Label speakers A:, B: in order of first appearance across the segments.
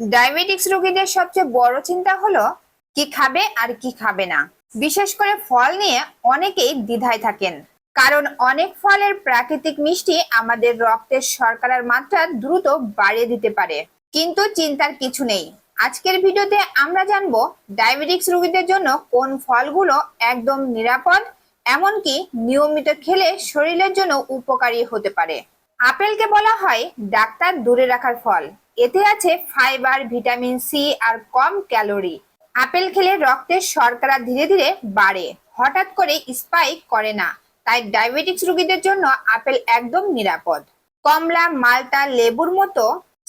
A: Diabetics রোগীদের সবচেয়ে বড় চিন্তা হলো, কি খাবে আর কি খাবে না। বিশেষ করে ফল নিয়ে অনেকেই দ্বিধায় থাকেন। কারণ অনেক ফলের প্রাকৃতিক মিষ্টি আমাদের রক্তের শর্করার মাত্রা দ্রুত বাড়িয়ে দিতে পারে। কিন্তু চিন্তার কিছু নেই। আজকের ভিডিওতে আমরা জানব, ডায়াবেটিক্স রোগীদের জন্য কোন ফলগুলো একদম নিরাপদ, এমনকি নিয়মিত খেলে শরীরের জন্য উপকারী হতে পারে। আপেলকে বলা হয় ডাক্তার দূরে রাখার ফল। এতে আছে ফাইবার, ভিটামিন সি আর কম ক্যালোরি। আপেল খেলে রক্তের শর্করা ধীরে ধীরে বাড়ে। হঠাৎ করে স্পাইক করে না। তাই ডায়াবেটিক্স রোগীদের জন্য আপেল একদম নিরাপদ। কমলা মালটা লেবুর মতো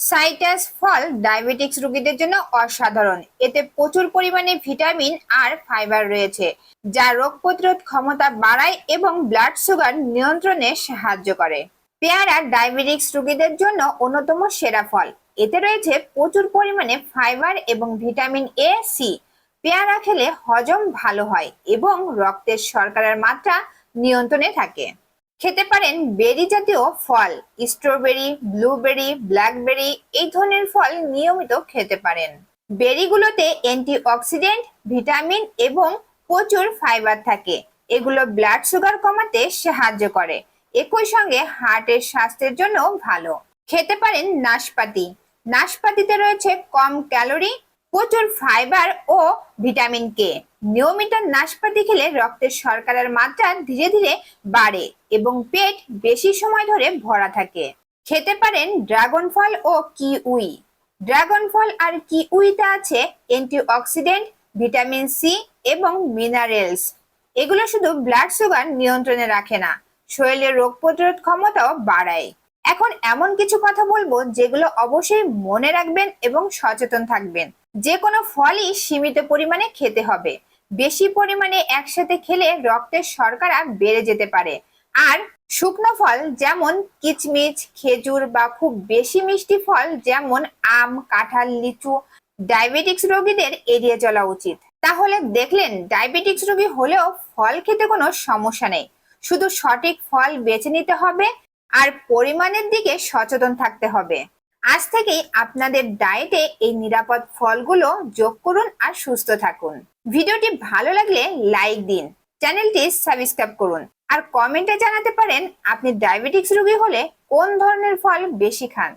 A: সাইটাস ফল ডায়াবেটিক্স রোগীদের জন্য অসাধারণ। এতে প্রচুর পরিমাণে ভিটামিন আর ফাইবার রয়েছে, যা রোগ প্রতিরোধ ক্ষমতা বাড়ায় এবং ব্লাড সুগার নিয়ন্ত্রণে সাহায্য করে। পেয়ারা ডায়াবেটিক্স রোগীদের জন্য অন্যতম সেরা ফল। এতে রয়েছে প্রচুর পরিমাণে ফাইবার এবং ভিটামিন এ সি পেয়ারা খেলে হজম ভালো হয় এবং রক্তের শর্করার মাত্রা নিয়ন্ত্রণে থাকে। খেতে পারেন বেরি জাতীয় ফল, স্ট্রবেরি, ব্লুবেরি, ব্ল্যাকবেরি, এই ধরনের ফল নিয়মিত খেতে পারেন। বেরিগুলোতে অ্যান্টিঅক্সিডেন্ট, ভিটামিন এবং প্রচুর ফাইবার থাকে। এগুলো ব্লাড সুগার কমাতে সাহায্য করে। একই সঙ্গে হার্টের স্বাস্থ্যের জন্য ভালো। খেতে পারেন নাশপাতি। নাশপাতিতে রয়েছে কম ক্যালোরি, প্রচুর ফাইবার ও ভিটামিন কে। নিয়মিত নাশপাতি খেলে রক্তের শর্করার মাত্রা ধীরে ধীরে বাড়ে এবং পেট বেশি সময় ধরে ভরা থাকে। খেতে পারেন ড্রাগন ফল ও কিউই। ড্রাগন ফল আর কিউইতে আছে অ্যান্টিঅক্সিডেন্ট, ভিটামিন সি এবং মিনারেলস। এগুলো শুধু ব্লাড সুগার নিয়ন্ত্রণে রাখে না শরীরের রোগ প্রতিরোধ ক্ষমতাও বাড়ায়। এখন এমন কিছু কথা বলব যেগুলো অবশ্যই মনে রাখবেন এবং সচেতন থাকবেন। যে কোনো ফলই সীমিত পরিমাণে খেতে হবে। বেশি পরিমাণে একসাথে খেলে রক্তের শর্করা বেড়ে যেতে পারে। আর শুকনো ফল যেমন কিচমিচ, খেজুর বা খুব বেশি মিষ্টি ফল যেমন আম, কাঁঠাল, লিচু, ডায়াবেটিক্স রোগীদের এড়িয়ে চলা উচিত। তাহলে দেখলেন, ডায়াবেটিক্স রোগী হলেও ফল খেতে কোনো সমস্যা নেই। শুধু সঠিক ফল বেছে নিতে হবে আর পরিমাণের দিকে সচেতন থাকতে হবে। আজ থেকেই আপনাদের ডায়েটে এই নিরাপদ ফলগুলো যোগ করুন আর সুস্থ থাকুন। ভিডিওটি ভালো লাগলে লাইক দিন, চ্যানেলটি সাবস্ক্রাইব করুন আর কমেন্টে জানাতে পারেন আপনি ডায়াবেটিক্স রোগী হলে কোন ধরনের ফল বেশি খান।